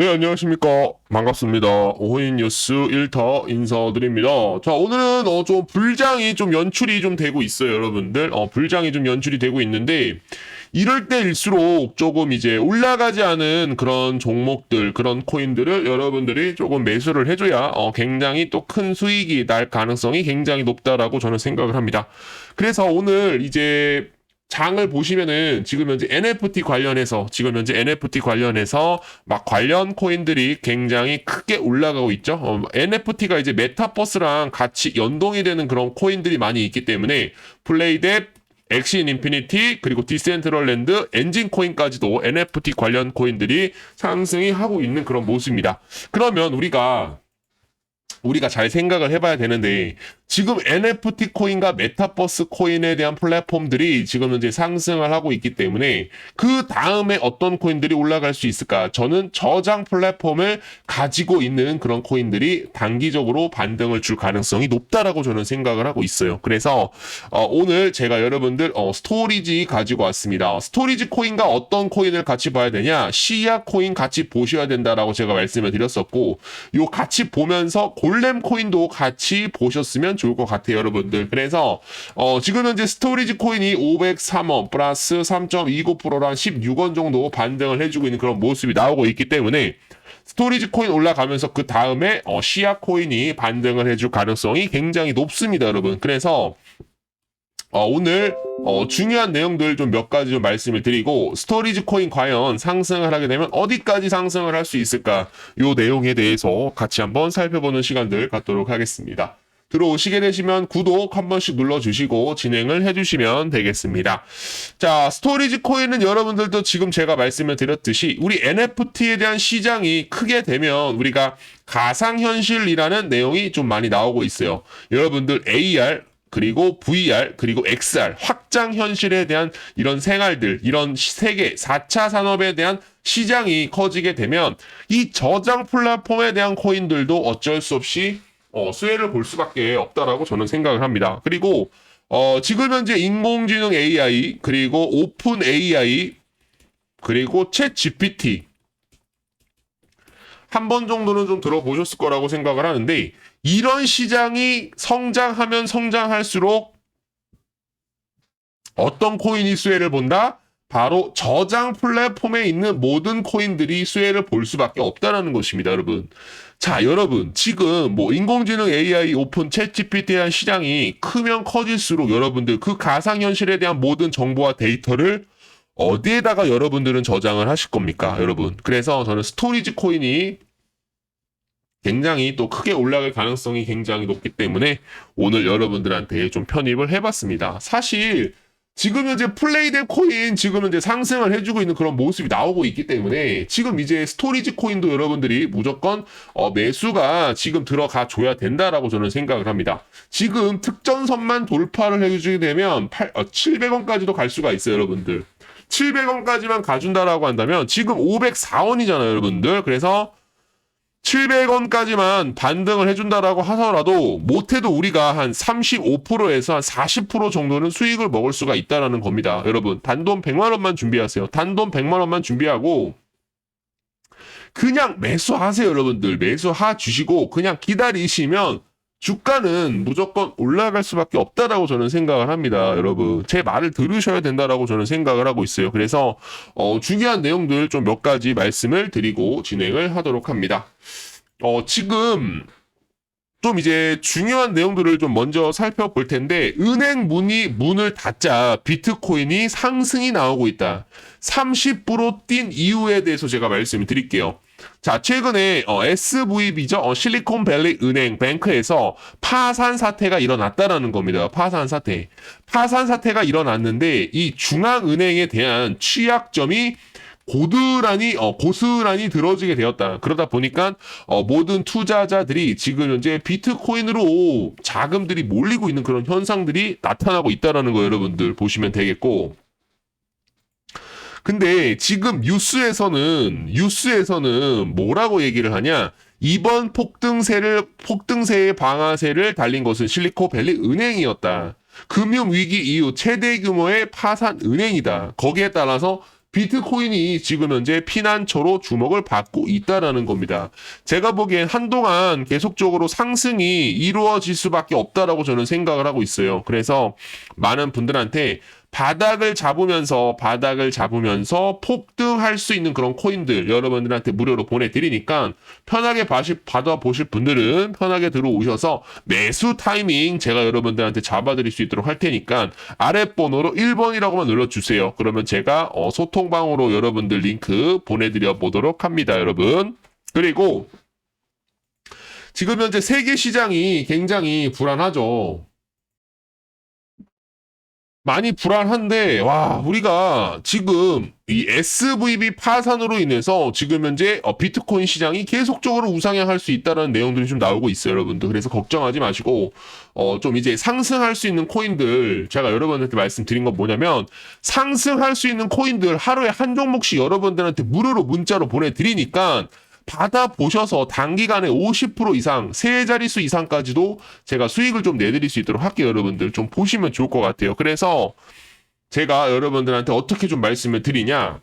네, 안녕하십니까. 반갑습니다. 오호인 뉴스 1터 인사드립니다. 자, 오늘은 어, 좀 불장이 좀 연출이 좀 되고 있어요, 여러분들. 어, 불장이 좀 연출이 되고 있는데, 이럴 때일수록 조금 이제 올라가지 않은 그런 종목들, 그런 코인들을 여러분들이 조금 매수를 해줘야 어, 굉장히 또 큰 수익이 날 가능성이 굉장히 높다라고 저는 생각을 합니다. 그래서 오늘 이제 장을 보시면은 지금 현재 NFT 관련해서 지금 현재 NFT 관련해서 막 관련 코인들이 굉장히 크게 올라가고 있죠. 어, NFT가 이제 메타버스랑 같이 연동이 되는 그런 코인들이 많이 있기 때문에 플레이뎁 엑신 인피니티 그리고 디센트럴랜드 엔진 코인까지도 NFT 관련 코인들이 상승이 하고 있는 그런 모습입니다. 그러면 우리가 우리가 잘 생각을 해봐야 되는데 지금 NFT 코인과 메타버스 코인에 대한 플랫폼들이 지금 현재 상승을 하고 있기 때문에 그 다음에 어떤 코인들이 올라갈 수 있을까? 저는 저장 플랫폼을 가지고 있는 그런 코인들이 단기적으로 반등을 줄 가능성이 높다라고 저는 생각을 하고 있어요. 그래서 어, 오늘 제가 여러분들 어, 스토리지 가지고 왔습니다. 스토리지 코인과 어떤 코인을 같이 봐야 되냐? 시야 코인 같이 보셔야 된다라고 제가 말씀을 드렸었고 요 같이 보면서 골렘 코인도 같이 보셨으면 좋을 것 같아요, 여러분들. 그래서 어, 지금 현재 스토리지 코인이 503원 플러스 3.29%랑 16원 정도 반등을 해주고 있는 그런 모습이 나오고 있기 때문에 스토리지 코인 올라가면서 그 다음에 어, 시야 코인이 반등을 해줄 가능성이 굉장히 높습니다, 여러분. 그래서 어, 오늘 어, 중요한 내용들 좀 몇 가지 좀 말씀을 드리고 스토리지 코인 과연 상승을 하게 되면 어디까지 상승을 할 수 있을까 요 내용에 대해서 같이 한번 살펴보는 시간들 갖도록 하겠습니다. 들어오시게 되시면 구독 한 번씩 눌러주시고 진행을 해주시면 되겠습니다. 자, 스토리지 코인은 여러분들도 지금 제가 말씀을 드렸듯이 우리 NFT에 대한 시장이 크게 되면 우리가 가상현실이라는 내용이 좀 많이 나오고 있어요. 여러분들 AR, 그리고 VR, 그리고 XR, 확장 현실에 대한 이런 생활들, 이런 세계 4차 산업에 대한 시장이 커지게 되면 이 저장 플랫폼에 대한 코인들도 어쩔 수 없이 어, 수혜를 볼 수밖에 없다라고 저는 생각을 합니다. 그리고 어, 지금 현재 인공지능 AI, 그리고 오픈 AI, 그리고 챗 GPT 한 번 정도는 좀 들어보셨을 거라고 생각을 하는데 이런 시장이 성장하면 성장할수록 어떤 코인이 수혜를 본다? 바로 저장 플랫폼에 있는 모든 코인들이 수혜를 볼 수밖에 없다라는 것입니다, 여러분. 자, 여러분, 지금 뭐 인공지능 AI 오픈 챗 GPT에 대한 시장이 크면 커질수록 여러분들 그 가상현실에 대한 모든 정보와 데이터를 어디에다가 여러분들은 저장을 하실 겁니까, 여러분? 그래서 저는 스토리지 코인이 굉장히 또 크게 올라갈 가능성이 굉장히 높기 때문에 오늘 여러분들한테 좀 편입을 해봤습니다. 사실 지금 현재 플레이덱 코인 지금 현재 상승을 해주고 있는 그런 모습이 나오고 있기 때문에 지금 이제 스토리지 코인도 여러분들이 무조건 어, 매수가 지금 들어가 줘야 된다라고 저는 생각을 합니다. 지금 특전선만 돌파를 해주게 되면 8, 어, 700원까지도 갈 수가 있어요, 여러분들. 700원까지만 가준다라고 한다면 지금 504원이잖아요, 여러분들. 그래서 700원까지만 반등을 해준다라고 하더라도 못해도 우리가 한 35%에서 한 40% 정도는 수익을 먹을 수가 있다라는 겁니다. 여러분 단돈 100만 원만 준비하세요. 단돈 100만 원만 준비하고 그냥 매수하세요, 여러분들. 매수하 주시고 그냥 기다리시면 주가는 무조건 올라갈 수밖에 없다라고 저는 생각을 합니다, 여러분. 제 말을 들으셔야 된다라고 저는 생각을 하고 있어요. 그래서 어, 중요한 내용들 좀 몇 가지 말씀을 드리고 진행을 하도록 합니다. 어, 지금 좀 이제 중요한 내용들을 좀 먼저 살펴볼 텐데 은행 문이 문을 닫자 비트코인이 상승이 나오고 있다. 30%뛴 이유에 대해서 제가 말씀을 드릴게요. 자, 최근에 어, SVB죠. 어, 실리콘밸리 은행 뱅크에서 파산 사태가 일어났다라는 겁니다. 파산 사태. 파산 사태가 일어났는데 이 중앙은행에 대한 취약점이 고드란히 어, 고스란히 들어지게 되었다. 그러다 보니까 어, 모든 투자자들이 지금 현재 비트코인으로 자금들이 몰리고 있는 그런 현상들이 나타나고 있다라는 거 여러분들 보시면 되겠고. 근데 지금 뉴스에서는 뉴스에서는 뭐라고 얘기를 하냐? 이번 폭등세를 폭등세의 방아쇠를 달린 것은 실리코밸리 은행이었다. 금융 위기 이후 최대 규모의 파산 은행이다. 거기에 따라서 비트코인이 지금 현재 피난처로 주목을 받고 있다라는 겁니다. 제가 보기엔 한동안 계속적으로 상승이 이루어질 수밖에 없다라고 저는 생각을 하고 있어요. 그래서 많은 분들한테 바닥을 잡으면서 바닥을 잡으면서 폭등할 수 있는 그런 코인들 여러분들한테 무료로 보내드리니까 편하게 바시, 받아 보실 분들은 편하게 들어오셔서 매수 타이밍 제가 여러분들한테 잡아드릴 수 있도록 할 테니까 아랫번호로 1번이라고만 눌러주세요. 그러면 제가 어, 소통방으로 여러분들 링크 보내드려 보도록 합니다, 여러분. 그리고 지금 현재 세계 시장이 굉장히 불안하죠. 많이 불안한데 와. 우리가 지금 이 SVB 파산으로 인해서 지금 현재 어, 비트코인 시장이 계속적으로 우상향할 수 있다는 내용들이 좀 나오고 있어요 여러분들. 그래서 걱정하지 마시고 어 좀 이제 상승할 수 있는 코인들 제가 여러분한테 말씀드린 건 뭐냐면 상승할 수 있는 코인들 하루에 한 종목씩 여러분들한테 무료로 문자로 보내드리니까 받아보셔서 단기간에 50% 이상, 세 자릿수 이상까지도 제가 수익을 좀 내드릴 수 있도록 할게요, 여러분들. 좀 보시면 좋을 것 같아요. 그래서 제가 여러분들한테 어떻게 좀 말씀을 드리냐.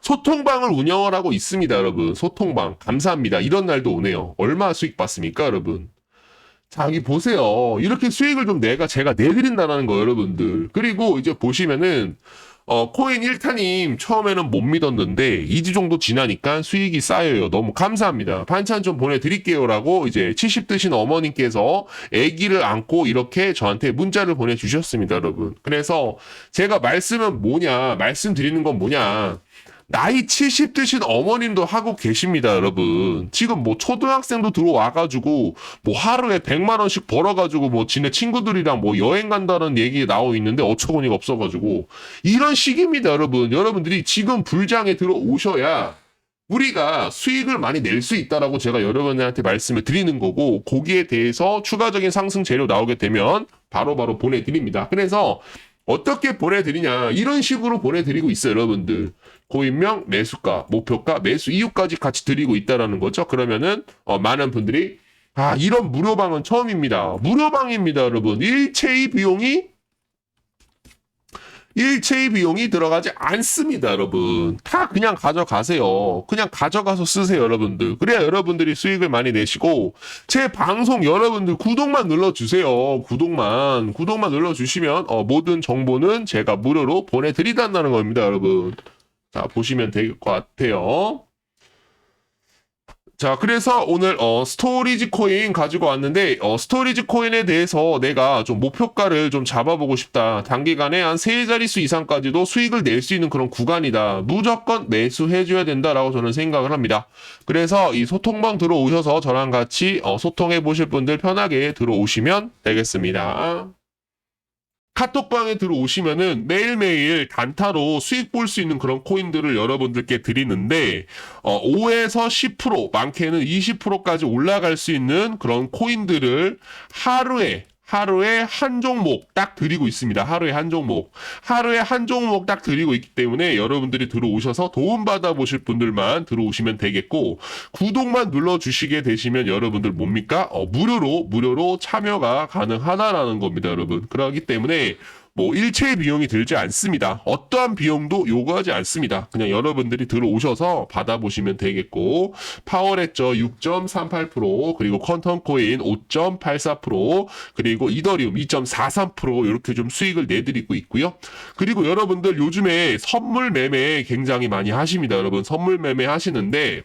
소통방을 운영을 하고 있습니다, 여러분. 소통방. 감사합니다. 이런 날도 오네요. 얼마 수익 받습니까, 여러분? 자, 여기 보세요. 이렇게 수익을 좀 내가, 제가 내드린다는 거, 여러분들. 그리고 이제 보시면은, 어, 코인 1타님 처음에는 못 믿었는데 2주 정도 지나니까 수익이 쌓여요. 너무 감사합니다. 반찬 좀 보내드릴게요라고 이제 70 드신 어머님께서 아기를 안고 이렇게 저한테 문자를 보내주셨습니다, 여러분. 그래서 제가 말씀은 뭐냐, 말씀드리는 건 뭐냐. 나이 70 드신 어머님도 하고 계십니다, 여러분. 지금 뭐 초등학생도 들어와가지고 뭐 하루에 100만 원씩 벌어가지고 뭐 지네 친구들이랑 뭐 여행 간다는 얘기 나오고 있는데 어처구니가 없어가지고 이런 시기입니다, 여러분. 여러분들이 지금 불장에 들어오셔야 우리가 수익을 많이 낼 수 있다라고 제가 여러분들한테 말씀을 드리는 거고 거기에 대해서 추가적인 상승 재료 나오게 되면 바로바로 바로 보내드립니다. 그래서 어떻게 보내드리냐 이런 식으로 보내드리고 있어요 여러분들 고인명 매수가 목표가 매수 이유까지 같이 드리고 있다라는 거죠 그러면은 어, 많은 분들이 아 이런 무료방은 처음입니다 무료방입니다 여러분 일체의 비용이 일체의 비용이 들어가지 않습니다, 여러분. 다 그냥 가져가세요. 그냥 가져가서 쓰세요, 여러분들. 그래야 여러분들이 수익을 많이 내시고, 제 방송 여러분들 구독만 눌러주세요. 구독만. 구독만 눌러주시면, 어, 모든 정보는 제가 무료로 보내드리다는 겁니다, 여러분. 자, 보시면 될 것 같아요. 자, 그래서 오늘 어, 스토리지 코인 가지고 왔는데 어, 스토리지 코인에 대해서 내가 좀 목표가를 좀 잡아보고 싶다. 단기간에 한 세 자릿수 이상까지도 수익을 낼 수 있는 그런 구간이다. 무조건 매수해줘야 된다라고 저는 생각을 합니다. 그래서 이 소통방 들어오셔서 저랑 같이 어, 소통해 보실 분들 편하게 들어오시면 되겠습니다. 카톡방에 들어오시면은 매일매일 단타로 수익 볼 수 있는 그런 코인들을 여러분들께 드리는데 어, 5에서 10% 많게는 20%까지 올라갈 수 있는 그런 코인들을 하루에 하루에 한 종목 딱 드리고 있습니다. 하루에 한 종목. 하루에 한 종목 딱 드리고 있기 때문에 여러분들이 들어오셔서 도움받아 보실 분들만 들어오시면 되겠고 구독만 눌러 주시게 되시면 여러분들 뭡니까? 어, 무료로 무료로 참여가 가능하다라는 겁니다, 여러분. 그러기 때문에 뭐 일체의 비용이 들지 않습니다. 어떠한 비용도 요구하지 않습니다. 그냥 여러분들이 들어오셔서 받아보시면 되겠고 파워레저 6.38% 그리고 퀀텀 코인 5.84% 그리고 이더리움 2.43% 이렇게 좀 수익을 내드리고 있고요. 그리고 여러분들 요즘에 선물 매매 굉장히 많이 하십니다. 여러분 선물 매매 하시는데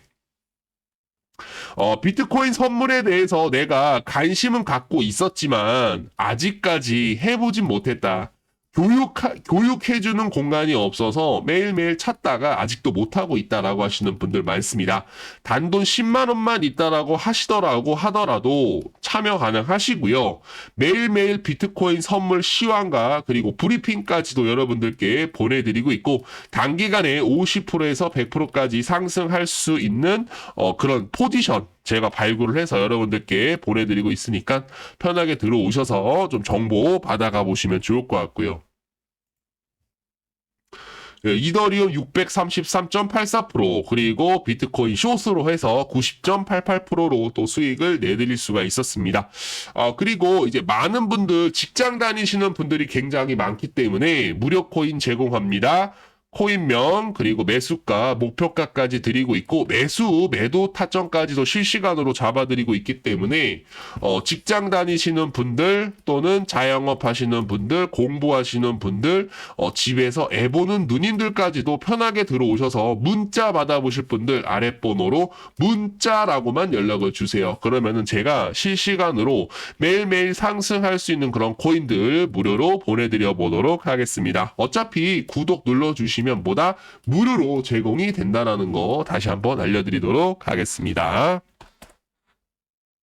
어, 비트코인 선물에 대해서 내가 관심은 갖고 있었지만 아직까지 해보진 못했다. 교육, 교육해주는 공간이 없어서 매일매일 찾다가 아직도 못하고 있다라고 하시는 분들 많습니다. 단돈 10만 원만 있다라고 하시더라고 하더라도 참여 가능하시고요. 매일매일 비트코인 선물 시황과 그리고 브리핑까지도 여러분들께 보내드리고 있고, 단기간에 50%에서 100%까지 상승할 수 있는 어, 그런 포지션, 제가 발굴을 해서 여러분들께 보내드리고 있으니까 편하게 들어오셔서 좀 정보 받아가 보시면 좋을 것 같고요. 예, 이더리움 633.84% 그리고 비트코인 숏으로 해서 90.88%로 또 수익을 내드릴 수가 있었습니다. 어, 그리고 이제 많은 분들 직장 다니시는 분들이 굉장히 많기 때문에 무료 코인 제공합니다. 코인명 그리고 매수가 목표가까지 드리고 있고 매수 매도 타점까지도 실시간으로 잡아드리고 있기 때문에 어, 직장 다니시는 분들 또는 자영업 하시는 분들 공부하시는 분들 어, 집에서 애 보는 누님들까지도 편하게 들어오셔서 문자 받아보실 분들 아랫번호로 문자라고만 연락을 주세요. 그러면은 제가 실시간으로 매일매일 상승할 수 있는 그런 코인들 무료로 보내드려 보도록 하겠습니다. 어차피 구독 눌러주 시면 뭐다 무료로 제공이 된다라는 거 다시 한번 알려드리도록 하겠습니다.